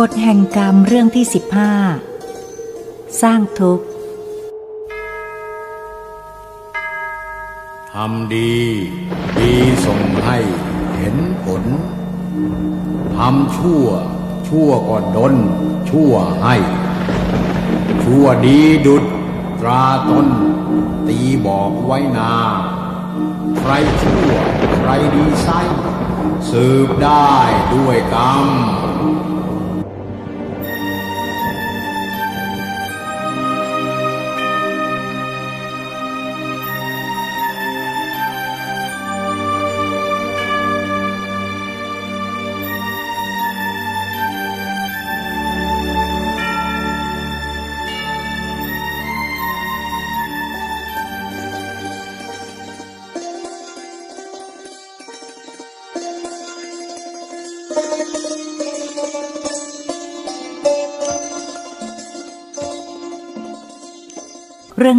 กฎแห่งกรรมเรื่องที่สิบห้าสร้างทุกข์ทำดี ดีส่งให้เห็นผลทำชั่ว ชั่วก็ดน ชั่วให้ ชั่วดีดุดตราตน ตีบอกไว้นา ใครชั่ว ใครดีไซสืบได้ด้วยกรรม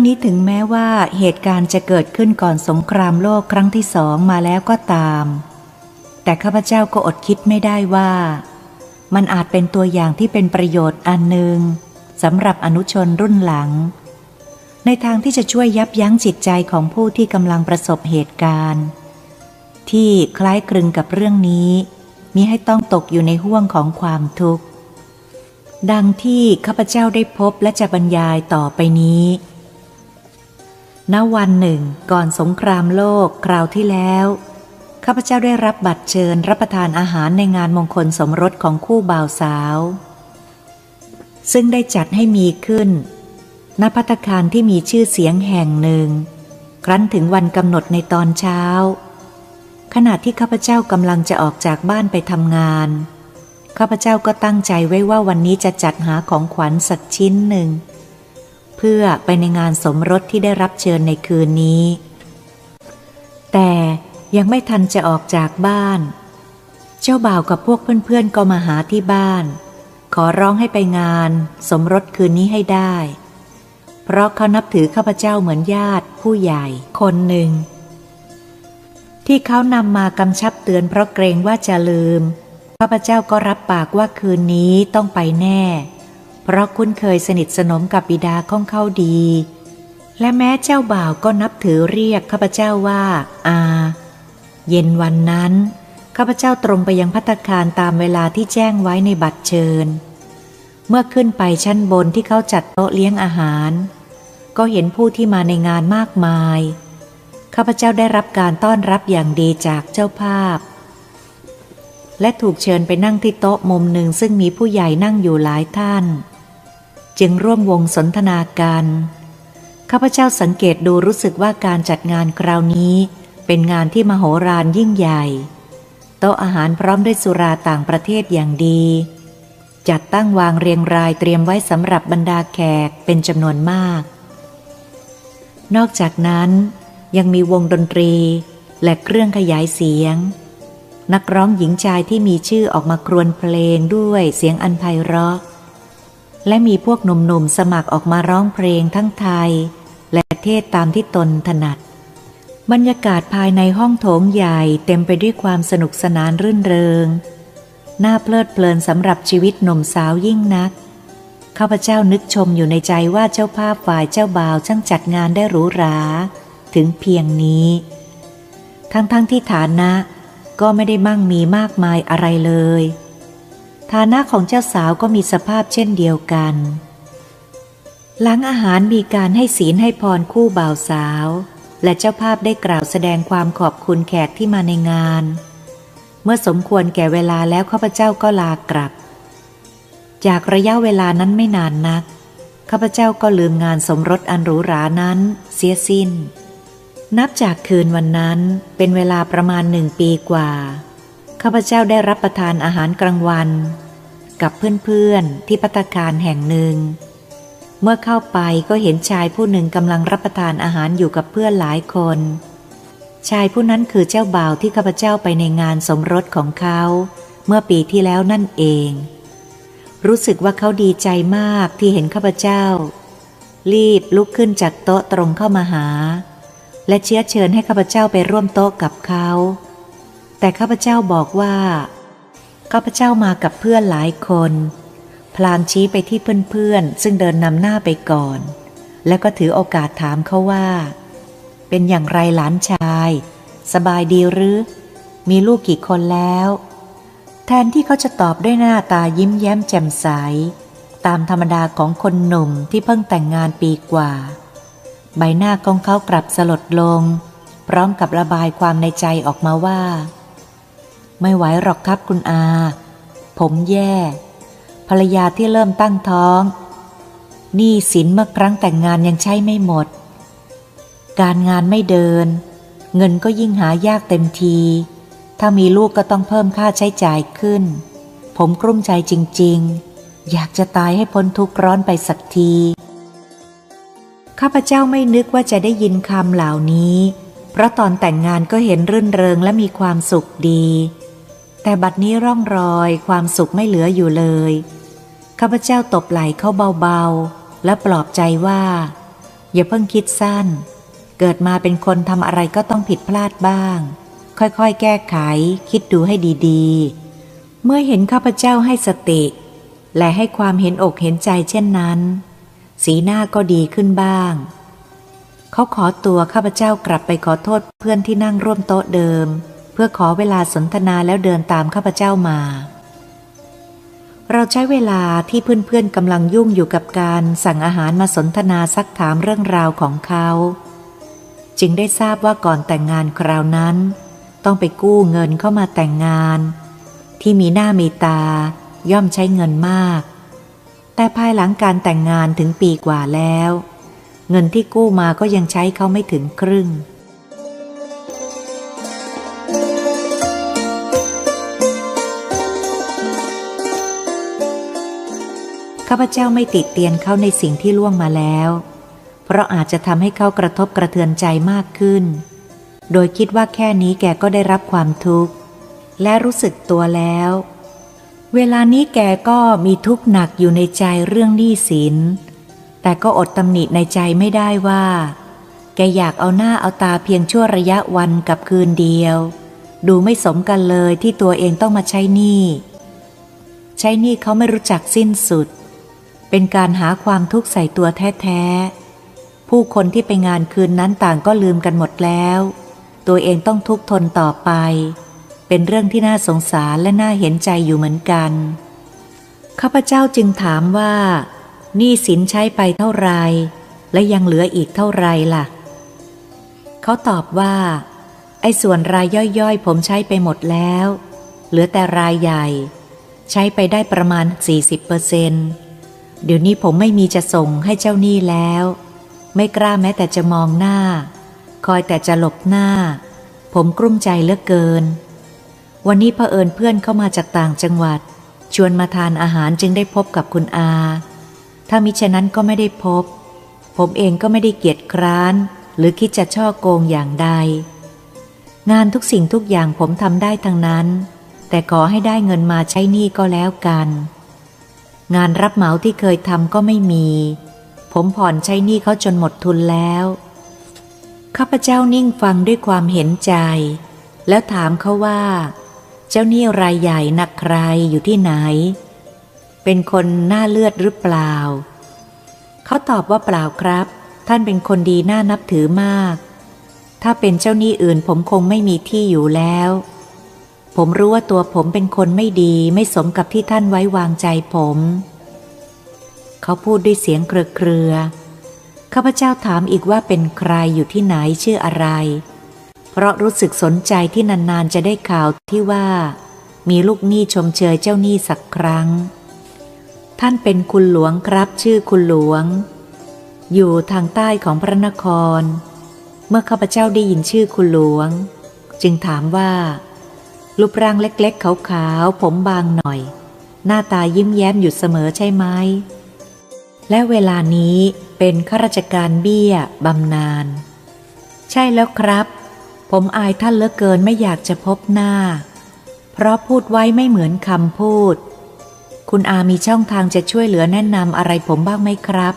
นี้ถึงแม้ว่าเหตุการณ์จะเกิดขึ้นก่อนสงครามโลกครั้งที่สองมาแล้วก็ตาม แต่ข้าพเจ้าก็อดคิดไม่ได้ว่า มันอาจเป็นตัวอย่างที่เป็นประโยชน์อันหนึ่งสำหรับอนุชนรุ่นหลัง ในทางที่จะช่วยยับยั้งจิตใจของผู้ที่กำลังประสบเหตุการณ์ ที่คล้ายคลึงกับเรื่องนี้มิให้ต้องตกอยู่ในห่วงของความทุกข์ ดังที่ข้าพเจ้าได้พบและจะบรรยายต่อไปนี้ ณวันหนึ่ง ก่อนสงครามโลกคราวที่แล้ว ข้าพเจ้าได้รับบัตรเชิญรับประทานอาหารในงานมงคลสมรสของคู่บ่าวสาว ซึ่งได้จัดให้มีขึ้น ณพัตตาคารที่มีชื่อเสียงแห่งหนึ่ง ครั้นถึงวันกำหนดในตอนเช้า ขณะที่ข้าพเจ้ากำลังจะออกจากบ้านไปทำงาน ข้าพเจ้าก็ตั้งใจไว้ว่าวันนี้จะจัดหาของขวัญสักชิ้นหนึ่ง เพื่อไปในงานสมรสที่ได้รับเชิญในคืนนี้ แต่ยังไม่ทันจะออกจากบ้าน เจ้าบ่าวกับพวกเพื่อนๆก็มาหาที่บ้าน ขอร้องให้ไปงานสมรสคืนนี้ให้ได้ เพราะเขานับถือข้าพเจ้าเหมือนญาติผู้ใหญ่คนหนึ่ง ที่เขานำมากำชับเตือนเพราะเกรงว่าจะลืมข้าพเจ้าก็รับปากว่าคืนนี้ต้องไปแน่ เพราะคุ้นเคยสนิทสนมกับบิดาของเขาดี และแม้เจ้าบ่าวก็นับถือเรียกข้าพเจ้าว่า อา เย็นวันนั้น ข้าพเจ้าตรงไปยังพัตคารตามเวลาที่แจ้งไว้ในบัตรเชิญ เมื่อขึ้นไปชั้นบนที่เขาจัดโต๊ะเลี้ยงอาหาร ก็เห็นผู้ที่มาในงานมากมาย ข้าพเจ้าได้รับการต้อนรับอย่างดีจากเจ้าภาพและถูกเชิญไปนั่งที่โต๊ะมุมหนึ่งซึ่งมีผู้ใหญ่นั่งอยู่หลายท่าน จึงร่วมวงสนทนากันข้าพเจ้าสังเกตดูรู้สึกว่าการจัดงานคราวนี้ เป็นงานที่มโหฬารยิ่งใหญ่ โต๊ะอาหารพร้อมด้วยสุราต่างประเทศอย่างดี จัดตั้งวางเรียงรายเตรียมไว้สำหรับบรรดาแขกเป็นจำนวนมาก นอกจากนั้น ยังมีวงดนตรี และเครื่องขยายเสียง นักร้องหญิงชายที่มีชื่อออกมาครวญเพลงด้วยเสียงอันไพเราะ และมีพวกหนุ่มๆสมัครออกมาร้องเพลงทั้งไทย และเทศตามที่ตนถนัด บรรยากาศภายในห้องโถงใหญ่เต็มไปด้วยความสนุกสนานรื่นเริง น่าเพลิดเพลินสำหรับชีวิตหนุ่มสาวยิ่งนักข้าพเจ้านึกชมอยู่ในใจว่าเจ้าภาพฝ่ายเจ้าบ่าวช่างจัดงานได้หรูหรา ถึงเพียงนี้ ทั้งๆทที่ฐานะก็ไม่ได้มั่งมีมากมายอะไรเลย ฐานะของเจ้าสาวก็มีสภาพเช่นเดียวกัน หลังอาหารมีการให้ศีลให้พรคู่บ่าวสาว และเจ้าภาพได้กล่าวแสดงความขอบคุณแขกที่มาในงาน เมื่อสมควรแก่เวลาแล้วข้าพเจ้าก็ลากลับ จากระยะเวลานั้นไม่นานนักข้าพเจ้าก็ลืมงานสมรสอันหรูหรานั้น เสียสิ้น นับจากคืนวันนั้นเป็นเวลาประมาณหนึ่งปีกว่า ข้าพเจ้าได้รับประทานอาหารกลางวัน กับเพื่อนๆที่พัตตาคารแห่งหนึ่ง เมื่อเข้าไปก็เห็นชายผู้หนึ่งกำลังรับประทานอาหารอยู่กับเพื่อนหลายคน ชายผู้นั้นคือเจ้าบ่าวที่ข้าพเจ้าไปในงานสมรสของเขาเมื่อปีที่แล้วนั่นเอง รู้สึกว่าเขาดีใจมากที่เห็นข้าพเจ้า รีบลุกขึ้นจากโต๊ะตรงเข้ามาหา และเชื้อเชิญให้ข้าพเจ้าไปร่วมโต๊ะกับเขา แต่ข้าพเจ้าบอกว่า ข้าพเจ้ามากับเพื่อนหลายคน พลางชี้ไปที่เพื่อนๆ ซึ่งเดินนำหน้าไปก่อน แล้วก็ถือโอกาสถามเขาว่า เป็นอย่างไรหลานชาย สบายดีหรือ มีลูกกี่คนแล้ว แทนที่เขาจะตอบด้วยหน้าตายิ้มแย้มแจ่มใส ตามธรรมดาของคนหนุ่มที่เพิ่งแต่งงานปีกว่า ใบหน้าของเขากลับสลดลง พร้อมกับระบายความในใจออกมาว่า ไม่ไหวหรอกครับคุณอา ผมแย่ ภรรยาที่เริ่มตั้งท้องหนี้สินเมื่อครั้งแต่งงานยังใช้ไม่หมด การงานไม่เดิน เงินก็ยิ่งหายากเต็มที ถ้ามีลูกก็ต้องเพิ่มค่าใช้จ่ายขึ้น ผมกลุ้มใจจริง ๆ อยากจะตายให้พ้นทุกข์ร้อนไปสักที ข้าพเจ้าไม่นึกว่าจะได้ยินคำเหล่านี้ เพราะตอนแต่งงานก็เห็นรื่นเริงและมีความสุขดี แต่บัดนี้ร่องรอยความสุขไม่เหลืออยู่เลย ข้าพเจ้าตบไหล่เขาเบาๆ และปลอบใจว่า อย่าเพิ่งคิดสั้น เกิดมาเป็นคนทำอะไรก็ต้องผิดพลาดบ้าง ค่อยๆ แก้ไข คิดดูให้ดีๆ เมื่อเห็นข้าพเจ้าให้สติ และให้ความเห็นอกเห็นใจเช่นนั้น สีหน้าก็ดีขึ้นบ้าง เขาขอตัวข้าพเจ้ากลับไปขอโทษเพื่อนที่นั่งร่วมโต๊ะเดิม เพื่อขอเวลาสนทนาแล้วเดินตามข้าพเจ้ามา เราใช้เวลาที่เพื่อนๆกำลังยุ่งอยู่กับการสั่งอาหารมาสนทนาซักถามเรื่องราวของเขา จึงได้ทราบว่าก่อนแต่งงานคราวนั้น ต้องไปกู้เงินเข้ามาแต่งงาน ที่มีหน้ามีตา ย่อมใช้เงินมาก แต่ภายหลังการแต่งงานถึงปีกว่าแล้ว เงินที่กู้มาก็ยังใช้เขาไม่ถึงครึ่ง ข้าพเจ้าไม่ติดเตียนเขาในสิ่งที่ล่วงมาแล้ว เพราะอาจจะทำให้เขากระทบกระเทือนใจมากขึ้น โดยคิดว่าแค่นี้แกก็ได้รับความทุกข์ และรู้สึกตัวแล้ว เวลานี้แกก็มีทุกข์หนักอยู่ในใจเรื่องหนี้สิน แต่ก็อดตำหนิในใจไม่ได้ว่า แกอยากเอาหน้าเอาตาเพียงชั่วระยะวันกับคืนเดียว ดูไม่สมกันเลยที่ตัวเองต้องมาใช้หนี้ ใช้หนี้เขาไม่รู้จักสิ้นสุด เป็นการหาความทุกข์ใส่ตัวแท้ๆ ผู้คนที่ไปงานคืนนั้นต่างก็ลืมกันหมดแล้ว ตัวเองต้องทุกข์ทนต่อไป เป็นเรื่องที่น่าสงสารและน่าเห็นใจอยู่เหมือนกัน ข้าพเจ้าจึงถามว่านี้สินใช้ไปเท่าไร และยังเหลืออีกเท่าไรล่ะ เขาตอบว่า ไอ้ส่วนรายย่อยๆ ผมใช้ไปหมดแล้ว เหลือแต่รายใหญ่ ใช้ไปได้ประมาณ 40%เปอร์เซนต์ เดี๋ยวนี้ผมไม่มีจะส่งให้เจ้าหนี้แล้ว ไม่กล้าแม้แต่จะมองหน้า คอยแต่จะหลบหน้า ผมกลุ้มใจเหลือเกิน วันนี้เผอิญเพื่อนเข้ามาจากต่างจังหวัด ชวนมาทานอาหารจึงได้พบกับคุณอา ถ้ามิฉะนั้นก็ไม่ได้พบ ผมเองก็ไม่ได้เกียจคร้าน หรือคิดจะช่อโกงอย่างใด งานทุกสิ่งทุกอย่างผมทำได้ทั้งนั้น แต่ขอให้ได้เงินมาใช้หนี้ก็แล้วกัน งานรับเหมาที่เคยทำก็ไม่มี ผมผ่อนใช้หนี้เขาจนหมดทุนแล้วข้าพเจ้านิ่งฟังด้วยความเห็นใจ แล้วถามเขาว่า เจ้าหนี้รายใหญ่นักใครอยู่ที่ไหน เป็นคนหน้าเลือดหรือเปล่า เขาตอบว่าเปล่าครับ ท่านเป็นคนดีน่านับถือมาก ถ้าเป็นเจ้าหนี้อื่นผมคงไม่มีที่อยู่แล้ว ผมรู้ว่าตัวผมเป็นคนไม่ดีไม่สมกับที่ท่านไว้วางใจผม เขาพูดด้วยเสียงเครือๆข้าพเจ้าถามอีกว่าเป็นใครอยู่ที่ไหนชื่ออะไร เพราะรู้สึกสนใจที่นานๆจะได้ข่าวที่ว่า มีลูกหนี้ชมเชยเจ้าหนี้สักครั้ง ท่านเป็นคุณหลวงครับชื่อคุณหลวง อยู่ทางใต้ของพระนคร เมื่อข้าพเจ้าได้ยินชื่อคุณหลวง จึงถามว่า รูปร่างเล็กๆ ขาวๆ ผมบางหน่อย หน้าตายิ้มแย้มอยู่เสมอใช่ไหม และเวลานี้เป็นข้าราชการเบี้ยบำนาญ ใช่แล้วครับ ผมอายท่านเหลือเกินไม่อยากจะพบหน้า เพราะพูดไว้ไม่เหมือนคำพูด คุณอามีช่องทางจะช่วยเหลือแนะนำอะไรผมบ้างไหมครับ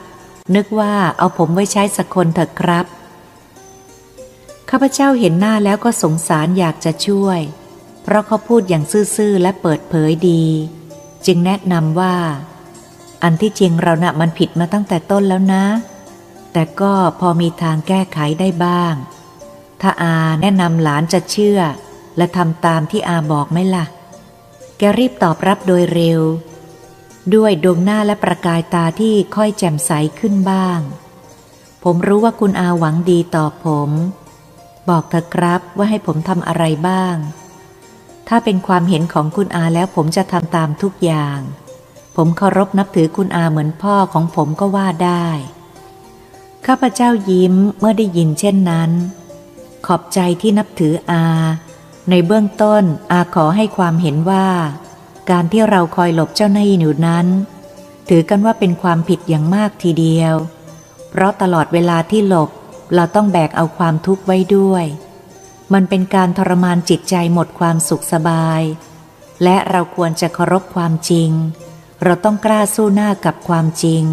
นึกว่าเอาผมไว้ใช้สักคนเถอะครับ ข้าพเจ้าเห็นหน้าแล้วก็สงสารอยากจะช่วย เพราะเขาพูดอย่างซื่อๆและเปิดเผยดี จึงแนะนำว่า อันที่จริงเรานะ่ะมันผิดมาตั้งแต่ต้นแล้วนะ แต่ก็พอมีทางแก้ไขได้บ้าง ถ้าอาแนะนำหลานจะเชื่อ และทำตามที่อาบอกไหมล่ะ แกรีบตอบรับโดยเร็ว ด้วยดวงหน้าและประกายตาที่ค่อยแจ่มใสขึ้นบ้าง ผมรู้ว่าคุณอาหวังดีต่อผม บอกเถอะครับว่าให้ผมทำอะไรบ้าง ถ้าเป็นความเห็นของคุณอาแล้วผมจะทำตามทุกอย่าง ผมเคารพนับถือคุณอาเหมือนพ่อของผมก็ว่าได้ ข้าพเจ้ายิ้มเมื่อได้ยินเช่นนั้น ขอบใจที่นับถืออา ในเบื้องต้นอาขอให้ความเห็นว่า การที่เราคอยหลบเจ้าหน้าที่อยู่นั้น ถือกันว่าเป็นความผิดอย่างมากทีเดียว เพราะตลอดเวลาที่หลบเราต้องแบกเอาความทุกข์ไว้ด้วย มันเป็นการทรมานจิตใจหมดความสุขสบาย และเราควรจะเคารพความจริง เราต้องกล้าสู้หน้ากับความจริง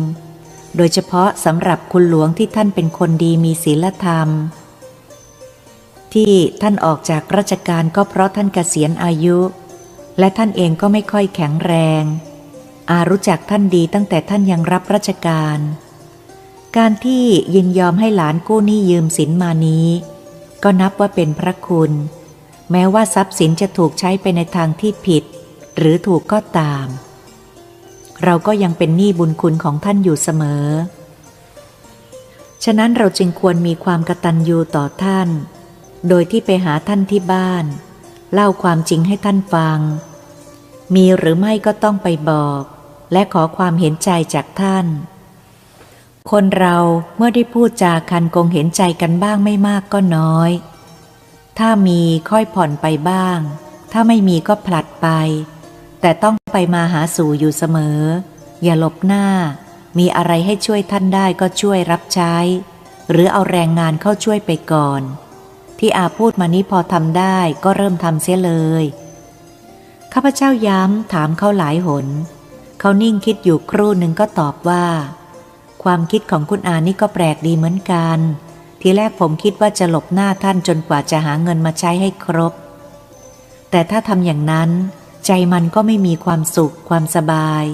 โดยเฉพาะสำหรับคุณหลวงที่ท่านเป็นคนดีมีศีลธรรม ที่ท่านออกจากราชการก็เพราะท่านเกษียณอายุ และท่านเองก็ไม่ค่อยแข็งแรง อารู้จักท่านดีตั้งแต่ท่านยังรับราชการ การที่ยินยอมให้หลานกู้หนี้ยืมสินมานี้ ก็นับว่าเป็นพระคุณ แม้ว่าทรัพย์สินจะถูกใช้ไปในทางที่ผิด หรือถูกก็ตาม เราก็ยังเป็นหนี้บุญคุณของท่านอยู่เสมอ ฉะนั้นเราจึงควรมีความกตัญญูต่อท่าน โดยที่ไปหาท่านที่บ้าน เล่าความจริงให้ท่านฟัง มีหรือไม่ก็ต้องไปบอก และขอความเห็นใจจากท่าน คนเราเมื่อได้พูดจาคันกงเห็นใจกันบ้างไม่มากก็น้อย ถ้ามีค่อยผ่อนไปบ้าง ถ้าไม่มีก็ผลัดไป แต่ต้องไปมาหาสู่อยู่เสมอ อย่าหลบหน้า มีอะไรให้ช่วยท่านได้ก็ช่วยรับใช้ หรือเอาแรงงานเข้าช่วยไปก่อน ที่อาพูดมานี้พอทำได้ก็เริ่มทำเสียเลยข้าพเจ้าย้ำถามเขาหลายหน เขานิ่งคิดอยู่ครู่หนึ่งก็ตอบว่า ความคิดของคุณอานี่ก็แปลกดีเหมือนกัน ทีแรกผมคิดว่าจะหลบหน้าท่านจนกว่าจะหาเงินมาใช้ให้ครบ แต่ถ้าทำอย่างนั้น ใจมันก็ไม่มีความสุขความสบาย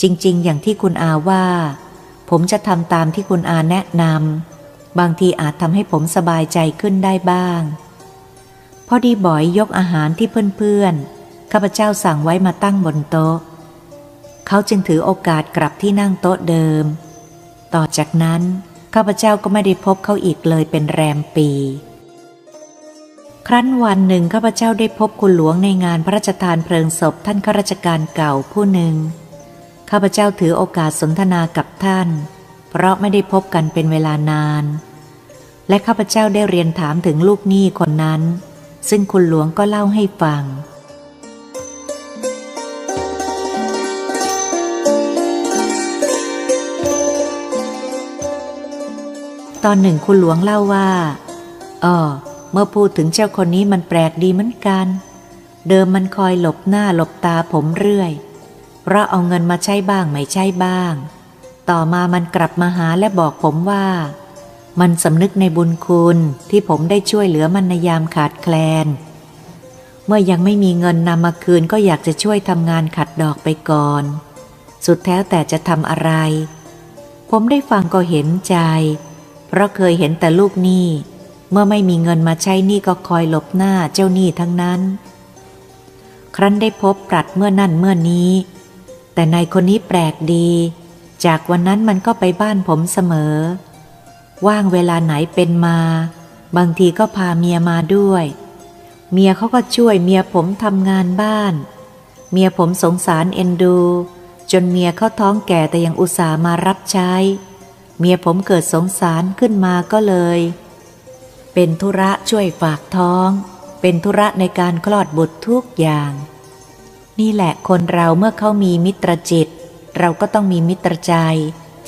จริง ๆ อย่างที่คุณอาว่า ผมจะทำตามที่คุณอาแนะนำบางทีอาจทำให้ผมสบายใจขึ้นได้บ้างพอดีบอยยกอาหารที่เพื่อนๆข้าพเจ้าสั่งไว้มาตั้งบนโต๊ะ เขาจึงถือโอกาสกลับที่นั่งโต๊ะเดิม ต่อจากนั้นข้าพเจ้าก็ไม่ได้พบเขาอีกเลยเป็นแรมปี ครั้นวันหนึ่งข้าพเจ้าได้พบคุณหลวงในงานพระราชทานเพลิงศพท่านข้าราชการเก่าผู้หนึ่งข้าพเจ้าถือโอกาสสนทนากับท่าน เพราะไม่ได้พบกันเป็นเวลานาน และข้าพเจ้าได้เรียนถามถึงลูกหนี้คนนั้น ซึ่งคุณหลวงก็เล่าให้ฟัง ตอนหนึ่งคุณหลวงเล่าว่าอ๋อเมื่อพูดถึงเจ้าคนนี้มันแปลกดีเหมือนกัน เดิมมันคอยหลบหน้าหลบตาผมเรื่อยเพราะเอาเงินมาใช้บ้างไม่ใช่บ้าง ต่อมามันกลับมาหาและบอกผมว่า มันสำนึกในบุญคุณที่ผมได้ช่วยเหลือมันในยามขาดแคลน เมื่อยังไม่มีเงินนำมาคืนก็อยากจะช่วยทำงานขัดดอกไปก่อน สุดแท้แต่จะทำอะไร ผมได้ฟังก็เห็นใจ เพราะเคยเห็นแต่ลูกหนี้ เมื่อไม่มีเงินมาใช้หนี้ก็คอยหลบหน้าเจ้าหนี้ทั้งนั้น ครั้นได้พบปรัดเมื่อนั่นเมื่อนี้ แต่นายคนนี้แปลกดี จากวันนั้นมันก็ไปบ้านผมเสมอ ว่างเวลาไหนเป็นมา บางทีก็พาเมียมาด้วย เมียเขาก็ช่วยเมียผมทำงานบ้าน เมียผมสงสารเอ็นดู จนเมียเขาท้องแก่แต่ยังอุตส่าห์มารับใช้ เมียผมเกิดสงสารขึ้นมาก็เลย เป็นธุระช่วยฝากท้อง เป็นธุระในการคลอดบุตรทุกอย่าง นี่แหละคนเราเมื่อเขามีมิตรจิต เราก็ต้องมีมิตรใจ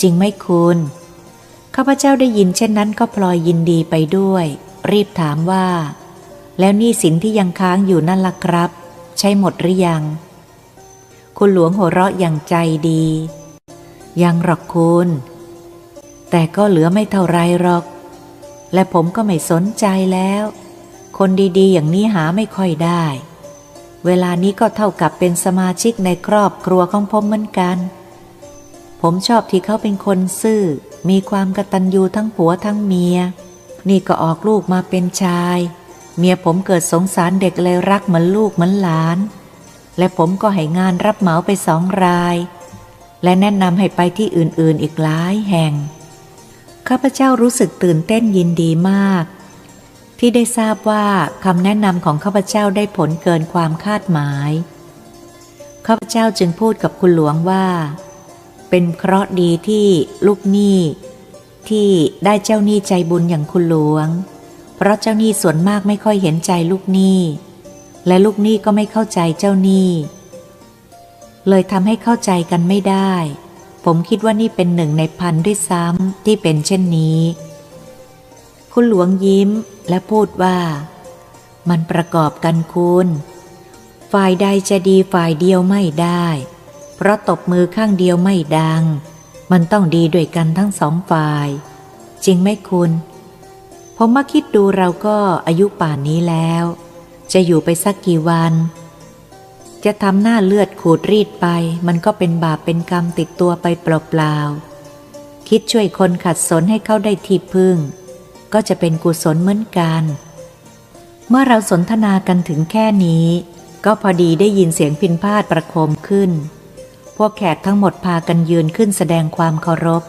จริงไหมคุณข้าพเจ้าได้ยินเช่นนั้นก็พลอยยินดีไปด้วย รีบถามว่า แล้วหนี้สินที่ยังค้างอยู่นั่นล่ะครับ ใช้หมดหรือยัง คุณหลวงหัวเราะอย่างใจดี ยังหรอกคุณ แต่ก็เหลือไม่เท่าไรหรอก และผมก็ไม่สนใจแล้ว คนดีๆ อย่างนี้หาไม่ค่อยได้ เวลานี้ก็เท่ากับเป็นสมาชิกในครอบครัวของผมเหมือนกัน ผมชอบที่เขาเป็นคนซื่อ มีความกตัญญูทั้งผัวทั้งเมีย นี่ก็ออกลูกมาเป็นชาย เมียผมเกิดสงสารเด็กเลยรักเหมือนลูกเหมือนหลาน และผมก็ให้งานรับเหมาไปสองราย และแนะนำให้ไปที่อื่นๆอีกหลายแห่ง ข้าพเจ้ารู้สึกตื่นเต้นยินดีมาก ที่ได้ทราบว่าคำแนะนำของข้าพเจ้าได้ผลเกินความคาดหมาย ข้าพเจ้าจึงพูดกับคุณหลวงว่า เป็นเคราะห์ดีที่ลูกหนี้ ที่ได้เจ้าหนี้ใจบุญอย่างคุณหลวง เพราะเจ้าหนี้ส่วนมากไม่ค่อยเห็นใจลูกหนี้ และลูกหนี้ก็ไม่เข้าใจเจ้าหนี้ เลยทำให้เข้าใจกันไม่ได้ ผมคิดว่านี่เป็นหนึ่งในพันด้วยซ้ำที่เป็นเช่นนี้ คุณหลวงยิ้มและพูดว่า มันประกอบกันคุณ ฝ่ายใดจะดีฝ่ายเดียวไม่ได้ เพราะตบมือข้างเดียวไม่ดัง มันต้องดีด้วยกันทั้งสองฝ่าย จริงไหมคุณ ผมมาคิดดูเราก็อายุป่านนี้แล้ว จะอยู่ไปสักกี่วัน จะทำหน้าเลือดขูดรีดไป มันก็เป็นบาปเป็นกรรมติดตัวไปเปล่าๆ คิดช่วยคนขัดสนให้เขาได้ที่พึ่ง ก็จะเป็นกุศลเหมือนกัน เมื่อเราสนทนากันถึงแค่นี้ ก็พอดีได้ยินเสียงพินพาดประโคมขึ้น พวกแขกทั้งหมดพากันยืนขึ้นแสดงความเคารพ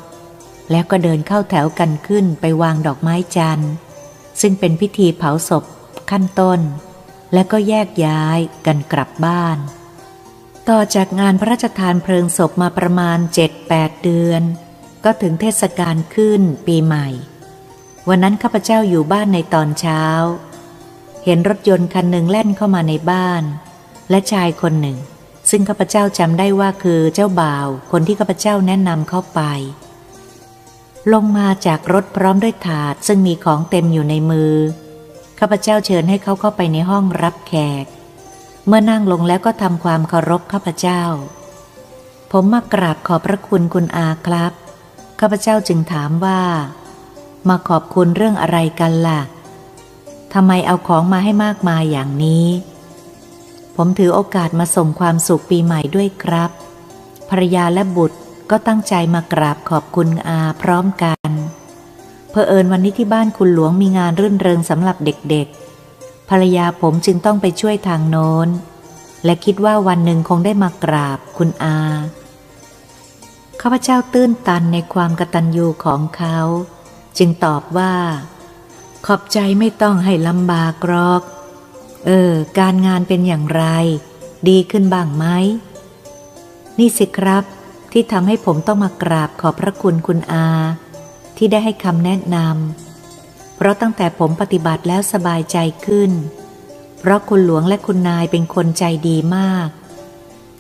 แล้วก็เดินเข้าแถวกันขึ้นไปวางดอกไม้จันทร์ ซึ่งเป็นพิธีเผาศพขั้นต้น แล้วก็แยกย้ายกันกลับบ้าน ต่อจากงานพระราชทานเพลิงศพมาประมาณ 7-8 เดือน ก็ถึงเทศกาลขึ้นปีใหม่ วันนั้นข้าพเจ้าอยู่บ้านในตอนเช้า เห็นรถยนต์คันหนึ่งแล่นเข้ามาในบ้าน และชายคนหนึ่ง ซึ่งข้าพเจ้าจำได้ว่าคือเจ้าบ่าว คนที่ข้าพเจ้าแนะนำเข้าไป ลงมาจากรถพร้อมด้วยถาดซึ่งมีของเต็มอยู่ในมือ ข้าพเจ้าเชิญให้เขาเข้าไปในห้องรับแขก เมื่อนั่งลงแล้วก็ทำความเคารพข้าพเจ้า ผมมากราบขอบพระคุณคุณอาครับ ข้าพเจ้าจึงถามว่า มาขอบคุณเรื่องอะไรกันล่ะทำไมเอาของมาให้มากมายอย่างนี้ ผมถือโอกาสมาส่งความสุขปีใหม่ด้วยครับ ภรรยาและบุตรก็ตั้งใจมากราบขอบคุณอาพร้อมกัน เพอเอิญวันนี้ที่บ้านคุณหลวงมีงานรื่นเริงสำหรับเด็กๆ ภรรยาผมจึงต้องไปช่วยทางโน้น และคิดว่าวันหนึ่งคงได้มากราบคุณอาข้าพเจ้าตื้นตันในความกตัญญูของเขา จึงตอบว่า ขอบใจไม่ต้องให้ลำบากรอก เออ การงานเป็นอย่างไร ดีขึ้นบ้างไหม นี่สิครับ ที่ทำให้ผมต้องมากราบขอบพระคุณคุณอา ที่ได้ให้คำแนะนำเพราะตั้งแต่ผมปฏิบัติแล้วสบายใจขึ้น เพราะคุณหลวงและคุณนายเป็นคนใจดีมาก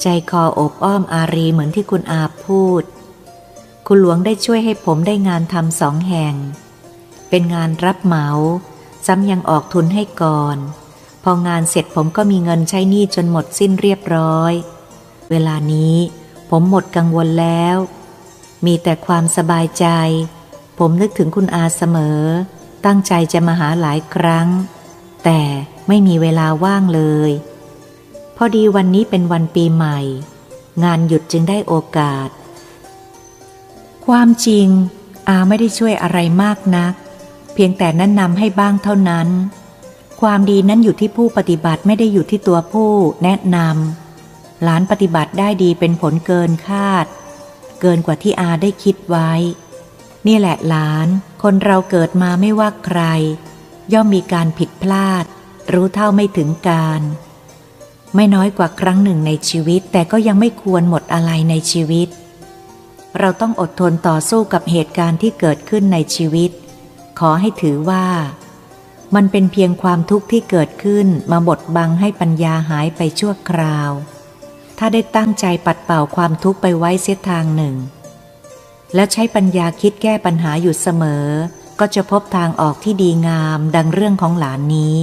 ใจคออบอ้อมอารีเหมือนที่คุณอาพูด คุณหลวงได้ช่วยให้ผมได้งานทำสองแห่ง เป็นงานรับเหมา ซ้ำยังออกทุนให้ก่อน พองานเสร็จผมก็มีเงินใช้หนี้จนหมดสิ้นเรียบร้อย เวลานี้ผมหมดกังวลแล้ว มีแต่ความสบายใจ ผมนึกถึงคุณอาเสมอ ตั้งใจจะมาหาหลายครั้ง แต่ไม่มีเวลาว่างเลย พอดีวันนี้เป็นวันปีใหม่ งานหยุดจึงได้โอกาส ความจริง อาไม่ได้ช่วยอะไรมากนัก เพียงแต่แนะนำให้บ้างเท่านั้น ความดีนั้นอยู่ที่ผู้ปฏิบัติไม่ได้อยู่ที่ตัวผู้แนะนำหลานปฏิบัติได้ดีเป็นผลเกินคาด เกินกว่าที่อาได้คิดไว้ นี่แหละหลาน คนเราเกิดมาไม่ว่าใคร ย่อมมีการผิดพลาด รู้เท่าไม่ถึงการ ไม่น้อยกว่าครั้งหนึ่งในชีวิต แต่ก็ยังไม่ควรหมดอะไรในชีวิต เราต้องอดทนต่อสู้กับเหตุการณ์ที่เกิดขึ้นในชีวิต ขอให้ถือว่า มันเป็นเพียงความทุกข์ที่เกิดขึ้นมาบดบังให้ปัญญาหายไปชั่วคราว ถ้าได้ตั้งใจปัดเป่าความทุกข์ไปไว้เสียทางหนึ่ง และใช้ปัญญาคิดแก้ปัญหาอยู่เสมอ ก็จะพบทางออกที่ดีงามดังเรื่องของหลานนี้